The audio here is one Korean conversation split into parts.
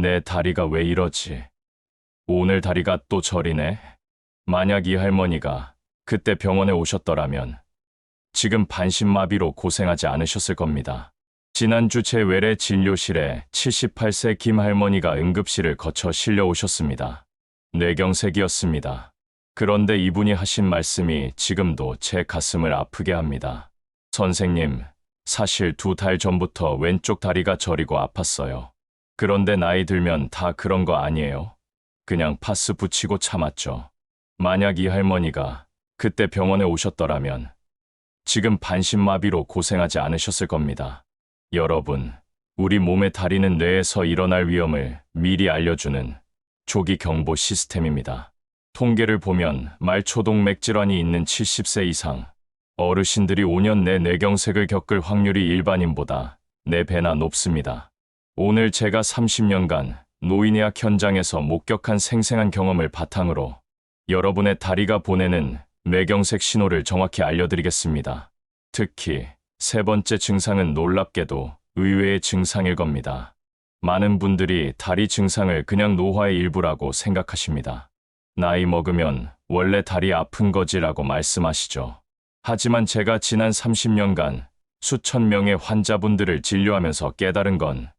내 다리가 왜 이러지? 오늘 다리가 또 저리네? 만약 이 할머니가 그때 병원에 오셨더라면 지금 반신마비로 고생하지 않으셨을 겁니다. 지난주 제 외래 진료실에 78세 김 할머니가 응급실을 거쳐 실려 오셨습니다. 뇌경색이었습니다. 그런데 이분이 하신 말씀이 지금도 제 가슴을 아프게 합니다. 선생님, 사실 두 달 전부터 왼쪽 다리가 저리고 아팠어요. 그런데 나이 들면 다 그런 거 아니에요? 그냥 파스 붙이고 참았죠. 만약 이 할머니가 그때 병원에 오셨더라면 지금 반신마비로 고생하지 않으셨을 겁니다. 여러분, 우리 몸의 다리는 뇌에서 일어날 위험을 미리 알려주는 조기 경보 시스템입니다. 통계를 보면 말초동맥 질환이 있는 70세 이상 어르신들이 5년 내 뇌경색을 겪을 확률이 일반인보다 4배나 높습니다. 오늘 제가 30년간 노인의학 현장에서 목격한 생생한 경험을 바탕으로 여러분의 다리가 보내는 뇌경색 신호를 정확히 알려드리겠습니다. 특히 세 번째 증상은 놀랍게도 의외의 증상일 겁니다. 많은 분들이 다리 증상을 그냥 노화의 일부라고 생각하십니다. 나이 먹으면 원래 다리 아픈 거지라고 말씀하시죠. 하지만 제가 지난 30년간 수천 명의 환자분들을 진료하면서 깨달은 건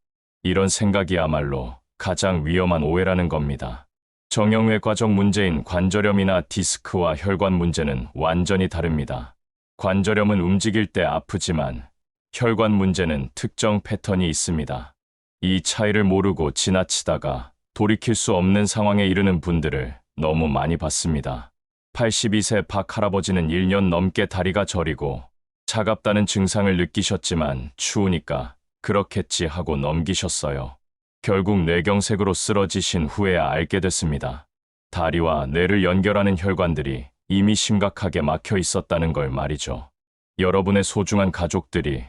이런 생각이야말로 가장 위험한 오해라는 겁니다. 정형외 과정 문제인 관절염이나 디스크와 혈관 문제는 완전히 다릅니다. 관절염은 움직일 때 아프지만 혈관 문제는 특정 패턴이 있습니다. 이 차이를 모르고 지나치다가 돌이킬 수 없는 상황에 이르는 분들을 너무 많이 봤습니다. 82세 박 할아버지는 1년 넘게 다리가 저리고 차갑다는 증상을 느끼셨지만 추우니까 그렇겠지 하고 넘기셨어요. 결국 뇌경색으로 쓰러지신 후에야 알게 됐습니다. 다리와 뇌를 연결하는 혈관들이 이미 심각하게 막혀 있었다는 걸 말이죠. 여러분의 소중한 가족들이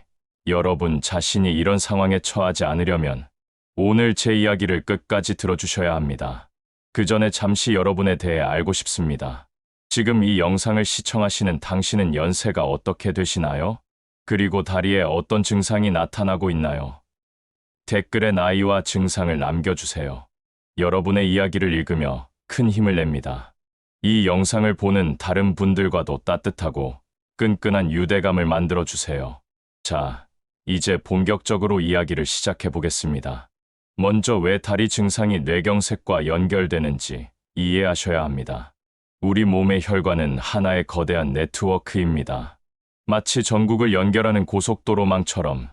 여러분 자신이 이런 상황에 처하지 않으려면 오늘 제 이야기를 끝까지 들어주셔야 합니다. 그 전에 잠시 여러분에 대해 알고 싶습니다. 지금 이 영상을 시청하시는 당신은 연세가 어떻게 되시나요? 그리고 다리에 어떤 증상이 나타나고 있나요? 댓글에 나이와 증상을 남겨주세요. 여러분의 이야기를 읽으며 큰 힘을 냅니다. 이 영상을 보는 다른 분들과도 따뜻하고 끈끈한 유대감을 만들어주세요. 자, 이제 본격적으로 이야기를 시작해 보겠습니다. 먼저 왜 다리 증상이 뇌경색과 연결되는지 이해하셔야 합니다. 우리 몸의 혈관은 하나의 거대한 네트워크입니다. 마치 전국을 연결하는 고속도로망처럼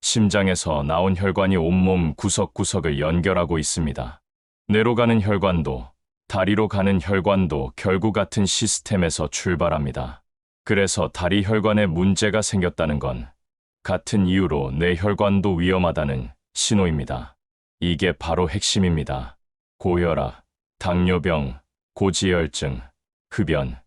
심장에서 나온 혈관이 온몸 구석구석을 연결하고 있습니다. 뇌로 가는 혈관도 다리로 가는 혈관도 결국 같은 시스템에서 출발합니다. 그래서 다리 혈관에 문제가 생겼다는 건 같은 이유로 뇌 혈관도 위험하다는 신호입니다. 이게 바로 핵심입니다. 고혈압, 당뇨병, 고지혈증, 흡연.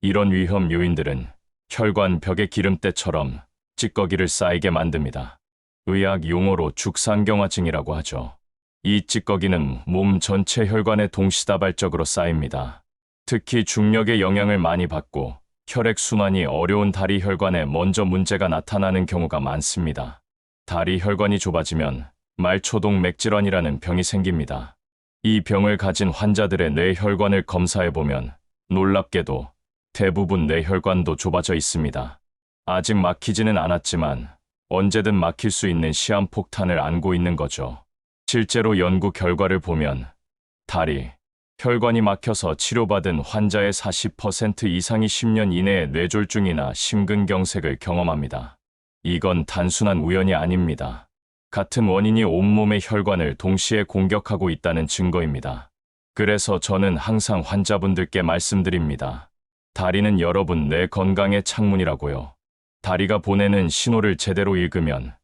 이런 위험 요인들은 혈관 벽의 기름때처럼 찌꺼기를 쌓이게 만듭니다. 의학 용어로 죽상경화증이라고 하죠. 이 찌꺼기는 몸 전체 혈관에 동시다발적으로 쌓입니다. 특히 중력의 영향을 많이 받고 혈액순환이 어려운 다리 혈관에 먼저 문제가 나타나는 경우가 많습니다. 다리 혈관이 좁아지면 말초동 맥질환이라는 병이 생깁니다. 이 병을 가진 환자들의 뇌혈관을 검사해보면 놀랍게도 대부분 뇌혈관도 좁아져 있습니다. 아직 막히지는 않았지만 언제든 막힐 수 있는 시한폭탄을 안고 있는 거죠. 실제로 연구 결과를 보면 다리, 혈관이 막혀서 치료받은 환자의 40% 이상이 10년 이내에 뇌졸중이나 심근경색을 경험합니다. 이건 단순한 우연이 아닙니다. 같은 원인이 온몸의 혈관을 동시에 공격하고 있다는 증거입니다. 그래서 저는 항상 환자분들께 말씀드립니다. 다리는 여러분 뇌 건강의 창문이라고요. 다리가 보내는 신호를 제대로 읽으면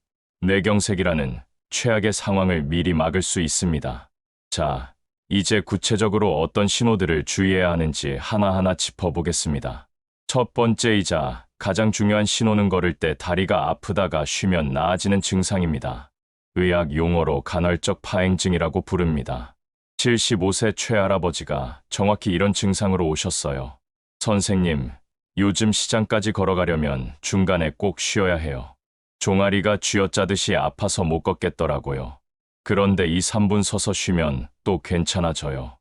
뇌경색이라는 최악의 상황을 미리 막을 수 있습니다. 자, 이제 구체적으로 어떤 신호들을 주의해야 하는지 하나하나 짚어보겠습니다. 첫 번째이자 가장 중요한 신호는 걸을 때 다리가 아프다가 쉬면 나아지는 증상입니다. 의학 용어로 간헐적 파행증이라고 부릅니다. 75세 최할아버지가 정확히 이런 증상으로 오셨어요. 선생님, 요즘 시장까지 걸어가려면 중간에 꼭 쉬어야 해요. 종아리가 쥐어짜듯이 아파서 못 걷겠더라고요. 그런데 2, 3분 서서 쉬면 또 괜찮아져요.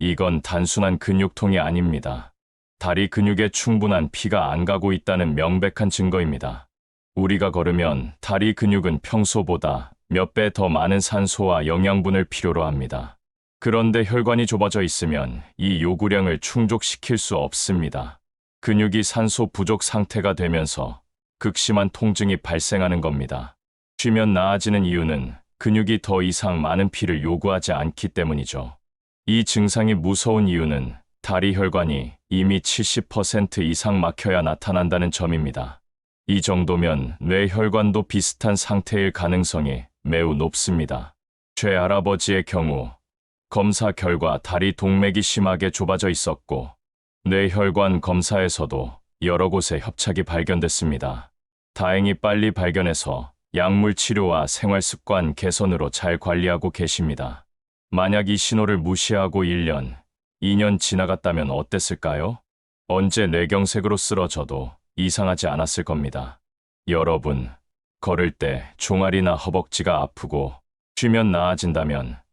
이건 단순한 근육통이 아닙니다. 다리 근육에 충분한 피가 안 가고 있다는 명백한 증거입니다. 우리가 걸으면 다리 근육은 평소보다 몇 배 더 많은 산소와 영양분을 필요로 합니다. 그런데 혈관이 좁아져 있으면 이 요구량을 충족시킬 수 없습니다. 근육이 산소 부족 상태가 되면서 극심한 통증이 발생하는 겁니다. 쉬면 나아지는 이유는 근육이 더 이상 많은 피를 요구하지 않기 때문이죠. 이 증상이 무서운 이유는 다리 혈관이 이미 70% 이상 막혀야 나타난다는 점입니다. 이 정도면 뇌혈관도 비슷한 상태일 가능성이 매우 높습니다. 최할아버지의 경우 검사 결과 다리 동맥이 심하게 좁아져 있었고 뇌혈관 검사에서도 여러 곳에 협착이 발견됐습니다. 다행히 빨리 발견해서 약물 치료와 생활 습관 개선으로 잘 관리하고 계십니다. 만약 이 신호를 무시하고 1년, 2년 지나갔다면 어땠을까요? 언제 뇌경색으로 쓰러져도 이상하지 않았을 겁니다. 여러분, 걸을 때 종아리나 허벅지가 아프고 쉬면 나아진다면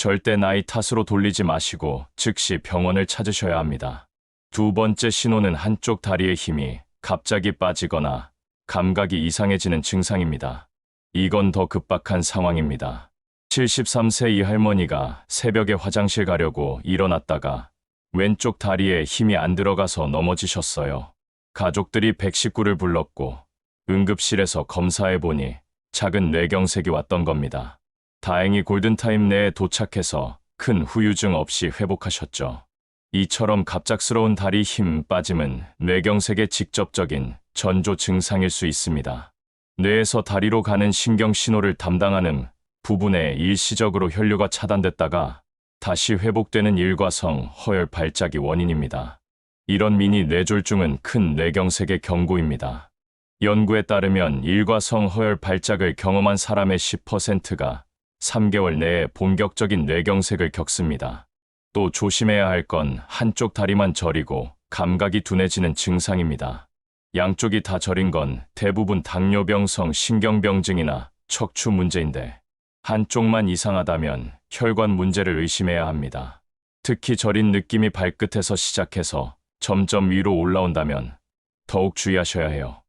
절대 나이 탓으로 돌리지 마시고 즉시 병원을 찾으셔야 합니다. 두 번째 신호는 한쪽 다리의 힘이 갑자기 빠지거나 감각이 이상해지는 증상입니다. 이건 더 급박한 상황입니다. 73세 이 할머니가 새벽에 화장실 가려고 일어났다가 왼쪽 다리에 힘이 안 들어가서 넘어지셨어요. 가족들이 119를 불렀고 응급실에서 검사해 보니 작은 뇌경색이 왔던 겁니다. 다행히 골든타임 내에 도착해서 큰 후유증 없이 회복하셨죠. 이처럼 갑작스러운 다리 힘 빠짐은 뇌경색의 직접적인 전조 증상일 수 있습니다. 뇌에서 다리로 가는 신경 신호를 담당하는 부분에 일시적으로 혈류가 차단됐다가 다시 회복되는 일과성 허혈 발작이 원인입니다. 이런 미니 뇌졸중은 큰 뇌경색의 경고입니다. 연구에 따르면 일과성 허혈 발작을 경험한 사람의 10%가 3개월 내에 본격적인 뇌경색을 겪습니다. 또 조심해야 할 건 한쪽 다리만 저리고 감각이 둔해지는 증상입니다. 양쪽이 다 저린 건 대부분 당뇨병성 신경병증이나 척추 문제인데 한쪽만 이상하다면 혈관 문제를 의심해야 합니다. 특히 저린 느낌이 발끝에서 시작해서 점점 위로 올라온다면 더욱 주의하셔야 해요.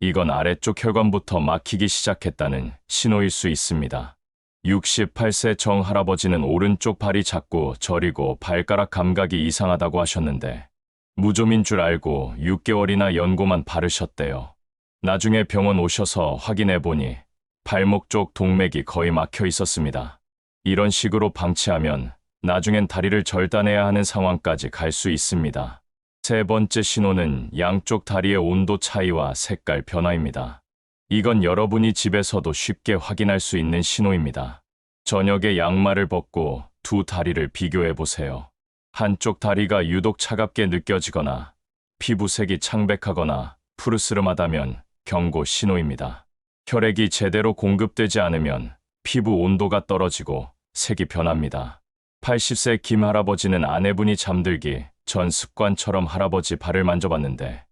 이건 아래쪽 혈관부터 막히기 시작했다는 신호일 수 있습니다. 68세 정 할아버지는 오른쪽 발이 자꾸 저리고 발가락 감각이 이상하다고 하셨는데 무좀인 줄 알고 6개월이나 연고만 바르셨대요. 나중에 병원 오셔서 확인해 보니 발목 쪽 동맥이 거의 막혀 있었습니다. 이런 식으로 방치하면 나중엔 다리를 절단해야 하는 상황까지 갈 수 있습니다. 세 번째 신호는 양쪽 다리의 온도 차이와 색깔 변화입니다. 이건 여러분이 집에서도 쉽게 확인할 수 있는 신호입니다. 저녁에 양말을 벗고 두 다리를 비교해 보세요. 한쪽 다리가 유독 차갑게 느껴지거나 피부색이 창백하거나 푸르스름하다면 경고 신호입니다. 혈액이 제대로 공급되지 않으면 피부 온도가 떨어지고 색이 변합니다. 80세 김 할아버지는 아내분이 잠들기 전 습관처럼 할아버지 발을 만져봤는데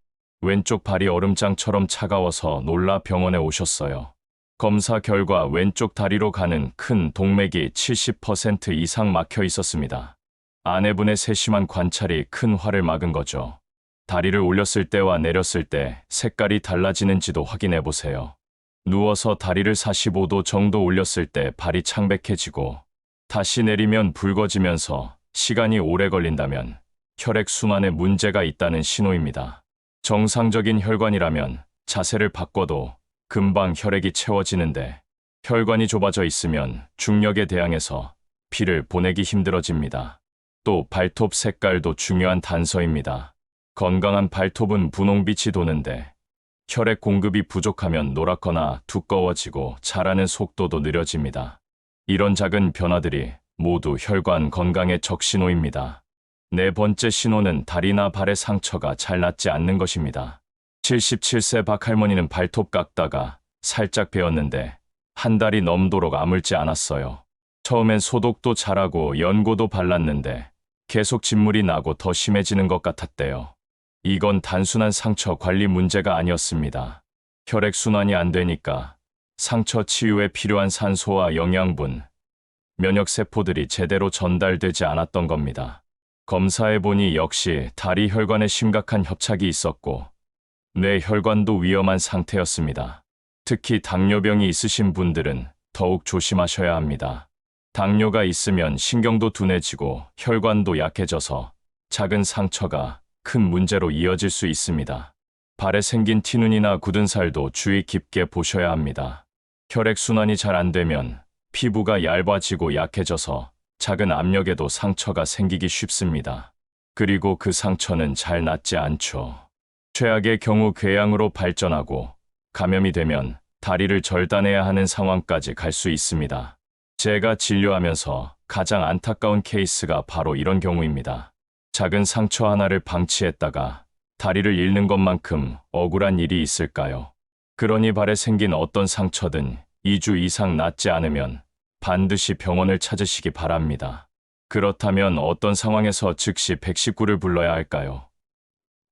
왼쪽 발이 얼음장처럼 차가워서 놀라 병원에 오셨어요. 검사 결과 왼쪽 다리로 가는 큰 동맥이 70% 이상 막혀 있었습니다. 아내분의 세심한 관찰이 큰 화를 막은 거죠. 다리를 올렸을 때와 내렸을 때 색깔이 달라지는지도 확인해 보세요. 누워서 다리를 45도 정도 올렸을 때 발이 창백해지고 다시 내리면 붉어지면서 시간이 오래 걸린다면 혈액 순환에 문제가 있다는 신호입니다. 정상적인 혈관이라면 자세를 바꿔도 금방 혈액이 채워지는데 혈관이 좁아져 있으면 중력에 대항해서 피를 보내기 힘들어집니다. 또 발톱 색깔도 중요한 단서입니다. 건강한 발톱은 분홍빛이 도는데 혈액 공급이 부족하면 노랗거나 두꺼워지고 자라는 속도도 느려집니다. 이런 작은 변화들이 모두 혈관 건강의 적신호입니다. 네 번째 신호는 다리나 발의 상처가 잘 낫지 않는 것입니다. 77세 박할머니는 발톱 깎다가 살짝 베었는데 한 달이 넘도록 아물지 않았어요. 처음엔 소독도 잘하고 연고도 발랐는데 계속 진물이 나고 더 심해지는 것 같았대요. 이건 단순한 상처 관리 문제가 아니었습니다. 혈액 순환이 안 되니까 상처 치유에 필요한 산소와 영양분, 면역 세포들이 제대로 전달되지 않았던 겁니다. 검사해 보니 역시 다리 혈관에 심각한 협착이 있었고 뇌 혈관도 위험한 상태였습니다. 특히 당뇨병이 있으신 분들은 더욱 조심하셔야 합니다. 당뇨가 있으면 신경도 둔해지고 혈관도 약해져서 작은 상처가 큰 문제로 이어질 수 있습니다. 발에 생긴 티눈이나 굳은 살도 주의 깊게 보셔야 합니다. 혈액순환이 잘 안 되면 피부가 얇아지고 약해져서 작은 압력에도 상처가 생기기 쉽습니다. 그리고 그 상처는 잘 낫지 않죠. 최악의 경우 궤양으로 발전하고 감염이 되면 다리를 절단해야 하는 상황까지 갈 수 있습니다. 제가 진료하면서 가장 안타까운 케이스가 바로 이런 경우입니다. 작은 상처 하나를 방치했다가 다리를 잃는 것만큼 억울한 일이 있을까요? 그러니 발에 생긴 어떤 상처든 2주 이상 낫지 않으면 반드시 병원을 찾으시기 바랍니다. 그렇다면 어떤 상황에서 즉시 119를 불러야 할까요?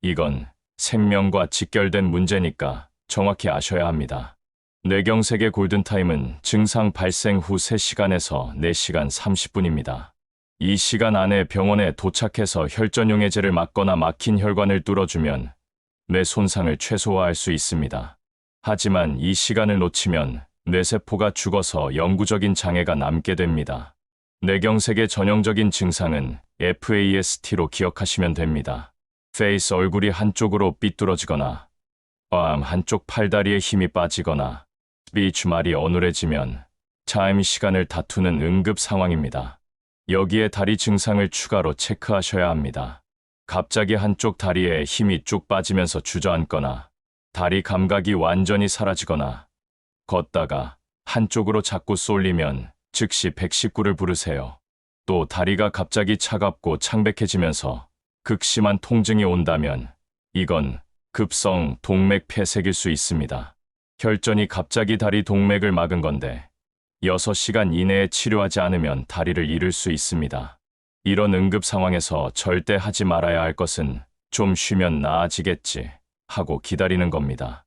이건 생명과 직결된 문제니까 정확히 아셔야 합니다. 뇌경색의 골든타임은 증상 발생 후 3시간에서 4시간 30분입니다. 이 시간 안에 병원에 도착해서 혈전용해제를 맞거나 막힌 혈관을 뚫어주면 뇌 손상을 최소화할 수 있습니다. 하지만 이 시간을 놓치면 뇌세포가 죽어서 영구적인 장애가 남게 됩니다. 뇌경색의 전형적인 증상은 FAST로 기억하시면 됩니다. 페이스 얼굴이 한쪽으로 삐뚤어지거나 암 한쪽 팔다리에 힘이 빠지거나 스피치 말이 어눌해지면 타임 시간을 다투는 응급 상황입니다. 여기에 다리 증상을 추가로 체크하셔야 합니다. 갑자기 한쪽 다리에 힘이 쭉 빠지면서 주저앉거나 다리 감각이 완전히 사라지거나 걷다가 한쪽으로 자꾸 쏠리면 즉시 119를 부르세요. 또 다리가 갑자기 차갑고 창백해지면서 극심한 통증이 온다면 이건 급성 동맥 폐색일 수 있습니다. 혈전이 갑자기 다리 동맥을 막은 건데 6시간 이내에 치료하지 않으면 다리를 잃을 수 있습니다. 이런 응급 상황에서 절대 하지 말아야 할 것은 좀 쉬면 나아지겠지 하고 기다리는 겁니다.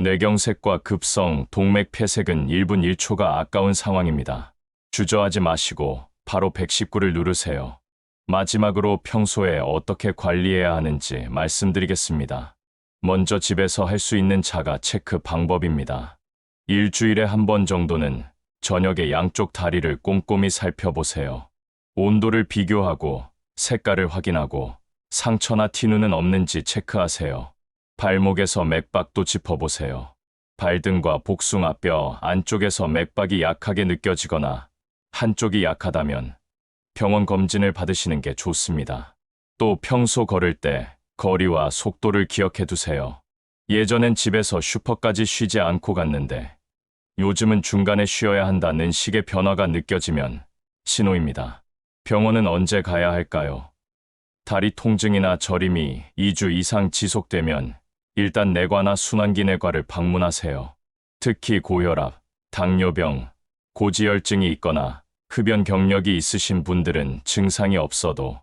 뇌경색과 급성 동맥 폐색은 1분 1초가 아까운 상황입니다. 주저하지 마시고 바로 119를 누르세요. 마지막으로 평소에 어떻게 관리해야 하는지 말씀드리겠습니다. 먼저 집에서 할 수 있는 자가 체크 방법입니다. 일주일에 한 번 정도는 저녁에 양쪽 다리를 꼼꼼히 살펴보세요. 온도를 비교하고 색깔을 확인하고 상처나 티눈은 없는지 체크하세요. 발목에서 맥박도 짚어보세요. 발등과 복숭아 뼈 안쪽에서 맥박이 약하게 느껴지거나 한쪽이 약하다면 병원 검진을 받으시는 게 좋습니다. 또 평소 걸을 때 거리와 속도를 기억해 두세요. 예전엔 집에서 슈퍼까지 쉬지 않고 갔는데 요즘은 중간에 쉬어야 한다는 식의 변화가 느껴지면 신호입니다. 병원은 언제 가야 할까요? 다리 통증이나 저림이 2주 이상 지속되면 일단 내과나 순환기 내과를 방문하세요. 특히 고혈압, 당뇨병, 고지혈증이 있거나 흡연 경력이 있으신 분들은 증상이 없어도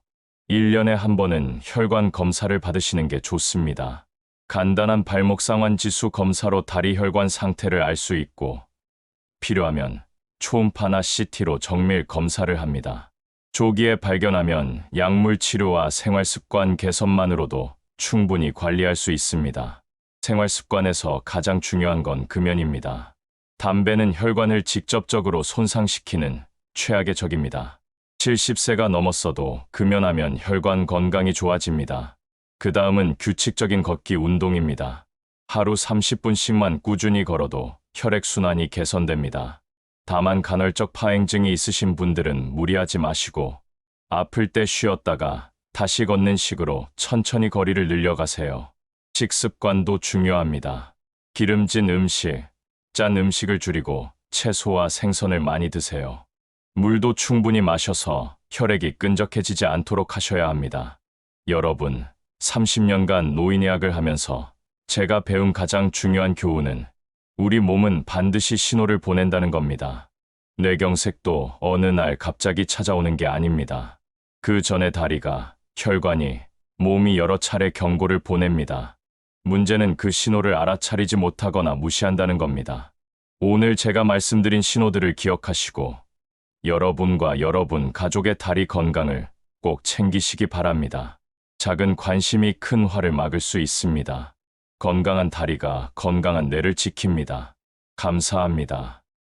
1년에 한 번은 혈관 검사를 받으시는 게 좋습니다. 간단한 발목 상환 지수 검사로 다리 혈관 상태를 알 수 있고 필요하면 초음파나 CT로 정밀 검사를 합니다. 조기에 발견하면 약물 치료와 생활 습관 개선만으로도 충분히 관리할 수 있습니다. 생활 습관에서 가장 중요한 건 금연입니다. 담배는 혈관을 직접적으로 손상시키는 최악의 적입니다. 70세가 넘었어도 금연하면 혈관 건강이 좋아집니다. 그 다음은 규칙적인 걷기 운동입니다. 하루 30분씩만 꾸준히 걸어도 혈액순환이 개선됩니다. 다만 간헐적 파행증이 있으신 분들은 무리하지 마시고 아플 때 쉬었다가 다시 걷는 식으로 천천히 거리를 늘려가세요. 식습관도 중요합니다. 기름진 음식, 짠 음식을 줄이고 채소와 생선을 많이 드세요. 물도 충분히 마셔서 혈액이 끈적해지지 않도록 하셔야 합니다. 여러분, 30년간 노인의학을 하면서 제가 배운 가장 중요한 교훈은 우리 몸은 반드시 신호를 보낸다는 겁니다. 뇌경색도 어느 날 갑자기 찾아오는 게 아닙니다. 그 전에 다리가, 혈관이, 몸이 여러 차례 경고를 보냅니다. 문제는 그 신호를 알아차리지 못하거나 무시한다는 겁니다. 오늘 제가 말씀드린 신호들을 기억하시고 여러분과 여러분 가족의 다리 건강을 꼭 챙기시기 바랍니다. 작은 관심이 큰 화를 막을 수 있습니다. 건강한 다리가 건강한 뇌를 지킵니다. 감사합니다.